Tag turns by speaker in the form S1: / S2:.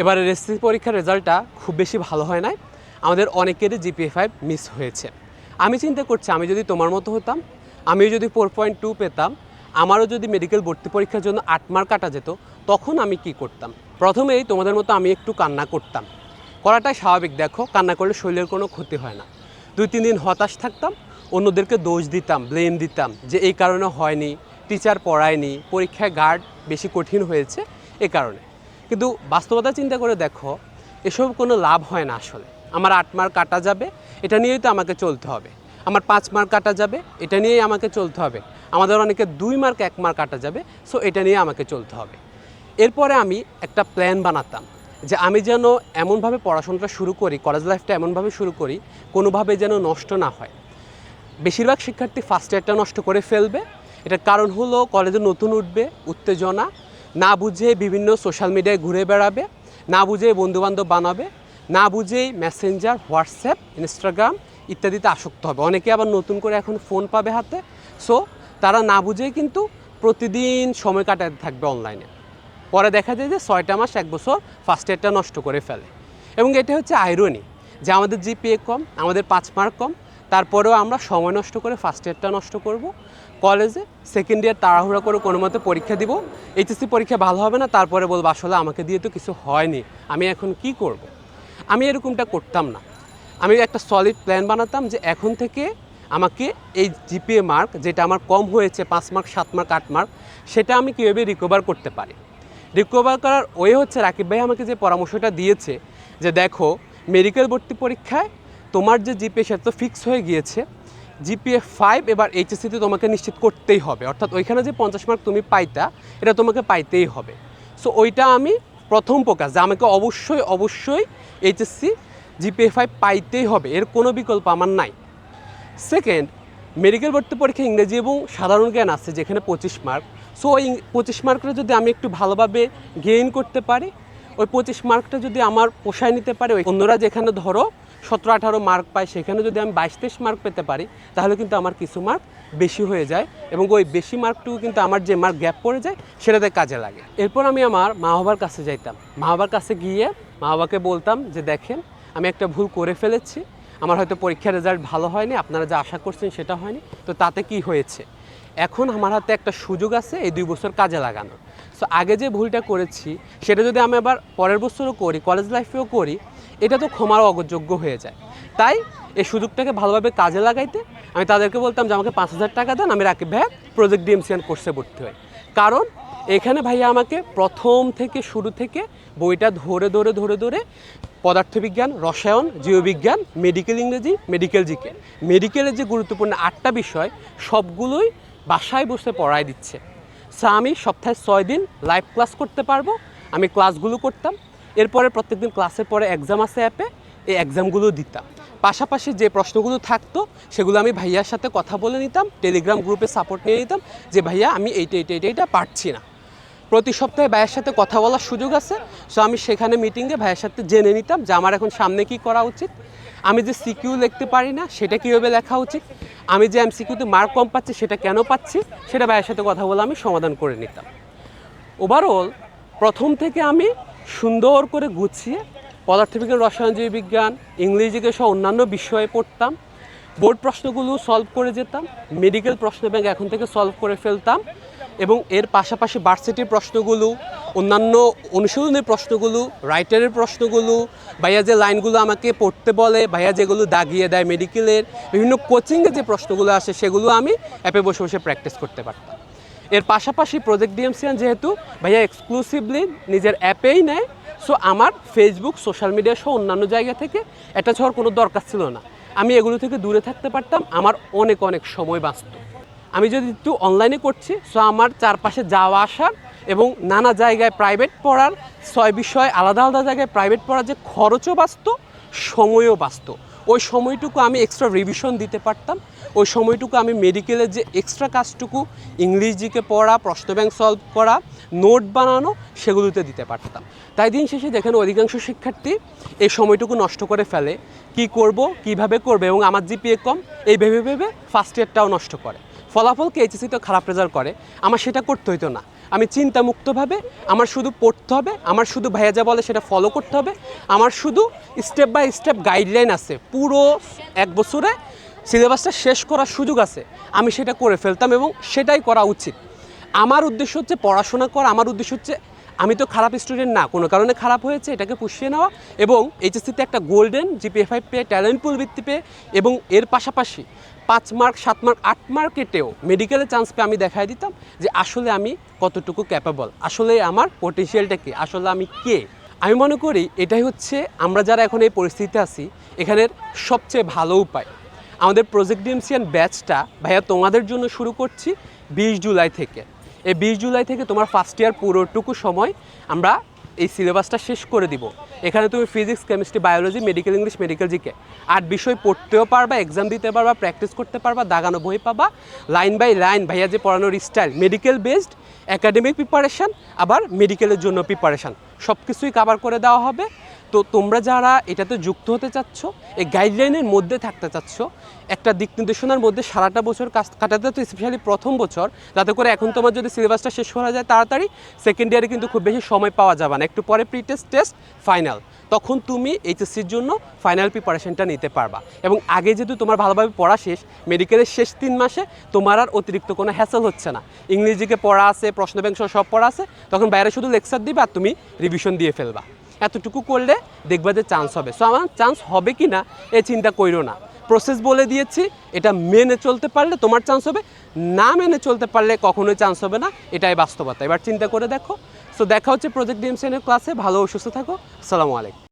S1: এবারে এসএসসি পরীক্ষার রেজাল্টটা খুব বেশি ভালো হয় নাই। আমাদের অনেকেরই জিপিএ ফাইভ মিস হয়েছে। আমি চিন্তা করছি, আমি যদি তোমার মতো হতাম, আমিও যদি ফোর পয়েন্ট টু পেতাম, আমারও যদি মেডিকেল ভর্তি পরীক্ষার জন্য আট মার্ক কাটা যেত, তখন আমি কি করতাম? প্রথমেই তোমাদের মতো আমি একটু কান্না করতাম। করাটাই স্বাভাবিক, দেখো, কান্না করলে শরীরের কোনো ক্ষতি হয় না। দুই, তিন দিন হতাশ থাকতাম, অন্যদেরকে দোষ দিতাম ব্লেম দিতাম যে এই কারণে হয়নি টিচার পড়ায়নি, পরীক্ষায় গার্ড বেশি কঠিন হয়েছে, এ কারণে। কিন্তু বাস্তবতা চিন্তা করে দেখো, এসব কোনো লাভ হয় না আসলে। আমার আট মার্ক কাটা যাবে, এটা নিয়েই তো আমাকে চলতে হবে। আমার পাঁচ মার্ক কাটা যাবে, এটা নিয়েই আমাকে চলতে হবে। আমাদের অনেকে দুই মার্ক, এক মার্ক কাটা যাবে, সো এটা নিয়ে আমাকে চলতে হবে। এরপরে আমি একটা প্ল্যান বানাতাম যে আমি যেন এমনভাবে পড়াশোনাটা শুরু করি কলেজ লাইফটা এমনভাবে শুরু করি, কোনোভাবে যেন নষ্ট না হয়। বেশিরভাগ শিক্ষার্থী ফার্স্ট ইয়ারটা নষ্ট করে ফেলবে। এটার কারণ হলো কলেজে নতুন উঠবে, উত্তেজনা না বুঝে বিভিন্ন সোশ্যাল মিডিয়ায় ঘুরে বেড়াবে, না বুঝে বন্ধুবান্ধব বানাবে, না বুঝেই মেসেঞ্জার হোয়াটসঅ্যাপ ইনস্টাগ্রাম ইত্যাদিতে আসক্ত হবে। অনেকে আবার নতুন করে এখন ফোন পাবে হাতে। সো তারা না বুঝেই কিন্তু প্রতিদিন সময় কাটাতে থাকবে অনলাইনে পরে দেখা যায় যে ছয়টা মাস, এক বছর ফার্স্ট ইয়ারটা নষ্ট করে ফেলে। এবং এটা হচ্ছে আইরনি যে আমাদের জিপিএ কম, আমাদের পাঁচ মার্ক কম, তারপরেও আমরা সময় নষ্ট করে ফার্স্ট ইয়ারটা নষ্ট করব। কলেজে সেকেন্ড ইয়ার তাড়াহুড়া করে কোনো মতে পরীক্ষা দিব, এইচএসসি পরীক্ষা ভালো হবে না, তারপরে বলব আসলে আমাকে দিয়ে তো কিছু হয়নি, আমি এখন কি করব। আমি এরকমটা করতাম না আমি একটা সলিড প্ল্যান বানাতাম যে এখন থেকে আমাকে এই জিপিএ মার্ক যেটা আমার কম হয়েছে, পাঁচ মার্ক সাত মার্ক আট মার্ক সেটা আমি কীভাবে রিকভার করতে পারি রিকভার করার ওয়ে হচ্ছে রাকিব ভাই আমাকে যে পরামর্শটা দিয়েছে, যে দেখো মেডিকেল ভর্তি পরীক্ষায় তোমার যে জিপিএ সেটা তো ফিক্স হয়ে গিয়েছে জিপিএ ফাইভ এবার এইচএসসিতে তোমাকে নিশ্চিত করতেই হবে। অর্থাৎ ওইখানে যে পঞ্চাশ মার্ক তুমি পাইতা, এটা তোমাকে পাইতেই হবে। সো ওইটা আমি প্রথম প্রকাশ, যে আমাকে অবশ্যই অবশ্যই এইচএসসি জিপিএ ফাইভ পাইতেই হবে। এর কোনো বিকল্প আমার নাই। সেকেন্ড মেডিকেল ভর্তি পরীক্ষা ইংরেজি এবং সাধারণ জ্ঞান আছে যেখানে পঁচিশ মার্ক সো ওই পঁচিশ মার্কটা যদি আমি একটু ভালোভাবে গেইন করতে পারি, ওই পঁচিশ মার্কটা যদি আমার পোষায় নিতে পারে, ওই অন্যরা যেখানে ধরো সতেরো আঠারো মার্ক পায় সেখানে যদি আমি বাইশ তেইশ মার্ক পেতে পারি, তাহলে কিন্তু আমার কিছু মার্ক বেশি হয়ে যায় এবং ওই বেশি মার্কটুকু কিন্তু আমার যে মার্ক গ্যাপ পড়ে যায়, সেটাতে কাজে লাগে। এরপর আমি আমার মা বাবার কাছে যাইতাম। মা বাবার কাছে গিয়ে মা বাবাকে বলতাম যে, দেখেন, আমি একটা ভুল করে ফেলেছি। আমার হয়তো পরীক্ষার রেজাল্ট ভালো হয়নি, আপনারা যা আশা করছেন সেটা হয়নি। তো তাতে কি হয়েছে? এখন আমার হাতে একটা সুযোগ আছে এই দুই বছর কাজে লাগানো সো আগে যে ভুলটা করেছি, সেটা যদি আমি আবার পরের বছরও করি কলেজ লাইফেও করি এটা তো ক্ষমার অযোগ্য হয়ে যায়। তাই এই সুযোগটাকে ভালোভাবে কাজে লাগাইতে আমি তাদেরকে বলতাম যে, আমাকে পাঁচ হাজার টাকা দেন, আমি রাকিব ভাইয়া প্রজেক্ট ডিএমসিয়ান কোর্সে ভর্তি হই কারণ এখানে ভাইয়া আমাকে প্রথম থেকে শুরু থেকে বইটা ধরে ধরে ধরে ধরে পদার্থবিজ্ঞান, রসায়ন, জীববিজ্ঞান মেডিকেল ইংরেজি মেডিকেল জিকে মেডিকেলের যে গুরুত্বপূর্ণ আটটা বিষয়, সবগুলোই বাসায় বসে পড়ায় দিচ্ছে। সো আমি সপ্তাহে ছয় দিন লাইভ ক্লাস করতে পারব, আমি ক্লাসগুলো করতাম এরপরে প্রত্যেকদিন ক্লাসের পরে এক্সাম আছে অ্যাপে এই এক্সামগুলো দিতাম। পাশাপাশি যে প্রশ্নগুলো থাকতো, সেগুলো আমি ভাইয়ার সাথে কথা বলে নিতাম টেলিগ্রাম গ্রুপে সাপোর্ট নিয়ে নিতাম যে, ভাইয়া, আমি এইটা এইটা এইটা এইটা পারছি না। প্রতি সপ্তাহে ভাইয়ের সাথে কথা বলার সুযোগ আছে সো আমি সেখানে মিটিংয়ে ভাইয়ের সাথে জেনে নিতাম যে, আমার এখন সামনে কি করা উচিত? আমি যে সিকিউ লিখতে পারি না, সেটা কীভাবে লেখা উচিত? আমি যে এম সিকিউতে মার্ক কম পাচ্ছি, সেটা কেন পাচ্ছি? সেটা ভাইয়ের সাথে কথা বলে আমি সমাধান করে নিতাম। ওভারঅল প্রথম থেকে আমি সুন্দর করে গুছিয়ে পদার্থবিজ্ঞান রসায়ন জীব বিজ্ঞান, ইংরেজিকে সহ অন্যান্য বিষয়ে পড়তাম। বোর্ড প্রশ্নগুলো সলভ করে যেতাম মেডিকেল প্রশ্ন ব্যাংক এখন থেকে সলভ করে ফেলতাম এবং এর পাশাপাশি ভার্সিটির প্রশ্নগুলো, অন্যান্য অনুশীলনের প্রশ্নগুলো রাইটারের প্রশ্নগুলো, ভাইয়া যে লাইনগুলো আমাকে পড়তে বলে, ভাইয়া যেগুলো দাগিয়ে দেয় মেডিকেলের বিভিন্ন কোচিংয়ে যে প্রশ্নগুলো আসে সেগুলো আমি অ্যাপে বসে বসে প্র্যাকটিস করতে পারতাম। এর পাশাপাশি প্রজেক্ট ডিএমসিয়ান যেহেতু ভাইয়া এক্সক্লুসিভলি নিজের অ্যাপেই নেয় সো আমার ফেসবুক সোশ্যাল মিডিয়া সহ অন্যান্য জায়গা থেকে অ্যাটাচ হওয়ার কোনো দরকার ছিল না। আমি এগুলো থেকে দূরে থাকতে পারতাম, আমার অনেক অনেক সময় বাঁচত। আমি যদি একটু অনলাইনে করছি সো আমার চারপাশে যাওয়া আসার এবং নানা জায়গায় প্রাইভেট পড়ার ছয় বিষয় আলাদা আলাদা জায়গায় প্রাইভেট পড়ার যে খরচও বাঁচত, সময়ও বাঁচত। ওই সময়টুকু আমি এক্সট্রা রিভিশন দিতে পারতাম। ওই সময়টুকু আমি মেডিকেলের যে এক্সট্রা কাজটুকু ইংরেজিকে পড়া, প্রশ্ন ব্যাংক সলভ করা নোট বানানো, সেগুলোতে দিতে পারতাম। তাই দিন শেষে দেখেন অধিকাংশ শিক্ষার্থী এই সময়টুকু নষ্ট করে ফেলে। কি করব, কীভাবে করবে এবং আমার জিপিএ কম, এই ভেবে ভেবে ফার্স্ট ইয়ারটাও নষ্ট করে। ফলাফলকে এইচএসসি তো খারাপ রেজাল্ট করে। আমার সেটা করতে হইতো না। আমি চিন্তামুক্তভাবে আমার শুধু পড়তে হবে, আমার শুধু ভাইয়া যা বলে সেটা ফলো করতে হবে, আমার শুধু স্টেপ বাই স্টেপ গাইডলাইন আছে। পুরো এক বছরে সিলেবাসটা শেষ করার সুযোগ আছে। আমি সেটা করে ফেলতাম এবং সেটাই করা উচিত। আমার উদ্দেশ্য হচ্ছে পড়াশোনা করা, আমার উদ্দেশ্য হচ্ছে আমি তো খারাপ স্টুডেন্ট না, কোনো কারণে খারাপ হয়েছে, এটাকে পুষিয়ে নেওয়া এবং এইচএসসিতে একটা গোল্ডেন জিপিএ ফাইভ পেয়ে ট্যালেন্ট পুল ভিত্তি পেয়ে এবং এর পাশাপাশি পাঁচ মার্ক, সাত মার্ক, আট মার্কেটেও মেডিকেলে চান্স পেয়ে আমি দেখাই দিতাম যে আসলে আমি কতটুকু ক্যাপাবল আসলে আমার পোটেনশিয়ালটা কি? আসলে আমি কে? আমি মনে করি এটাই হচ্ছে আমরা যারা এখন এই পরিস্থিতিতে আছি, এখানের সবচেয়ে ভালো উপায়। আমাদের প্রজেক্ট ব্যাচটা ভাইয়া তোমাদের জন্য শুরু করছি বিশ জুলাই থেকে। এই বিশ জুলাই থেকে তোমার ফার্স্ট ইয়ার পুরোটুকু সময় আমরা এই সিলেবাসটা শেষ করে দিব। এখানে তুমি physics chemistry biology medical English medical GK আট বিষয় পড়তেও পারবা এক্সাম দিতে পারবা প্র্যাকটিস করতে পারবা, দাগানো বই পাবা লাইন বাই লাইন ভাইয়া যে পড়ানোর style medical based academic preparation আবার মেডিকেলের জন্য প্রিপারেশান সব কিছুই কাভার করে দেওয়া হবে। তো তোমরা যারা এটাতে যুক্ত হতে চাচ্ছ, এই গাইডলাইনের মধ্যে থাকতে চাচ্ছ, একটা দিক নির্দেশনার মধ্যে সারাটা বছর কাজ কাটাতে তো স্পেশালি প্রথম বছর যাতে করে এখন তোমার যদি সিলেবাসটা শেষ করা যায় তাড়াতাড়ি সেকেন্ড ইয়ারে কিন্তু খুব বেশি সময় পাওয়া যাবে না। একটু পরে প্রি টেস্ট টেস্ট ফাইনাল তখন তুমি এইচএসসির জন্য ফাইনাল প্রিপারেশনটা নিতে পারবা। এবং আগে যেহেতু তোমার ভালোভাবে পড়া শেষ মেডিকেলের শেষ তিন মাসে তোমার আর অতিরিক্ত কোনো হ্যাসেল হচ্ছে না। ইংরেজিকে পড়া আছে প্রশ্ন ব্যাংক সব পড়া আছে, তখন বাইরে শুধু লেকচার দিবে আর তুমি রিভিশন দিয়ে ফেলবা। এতটুকু করলে দেখবা যে চান্স হবে। সো আমার চান্স হবে কি না এ চিন্তা করো না। প্রসেস বলে দিয়েছি, এটা মেনে চলতে পারলে তোমার চান্স হবে, না মেনে চলতে পারলে কখনোই চান্স হবে না, এটাই বাস্তবতা। এবার চিন্তা করে দেখো। সো দেখা হচ্ছে প্রজেক্ট ডিএমসিএনের ক্লাসে ভালো সুস্থ থাকো। সালামু আলাইকুম।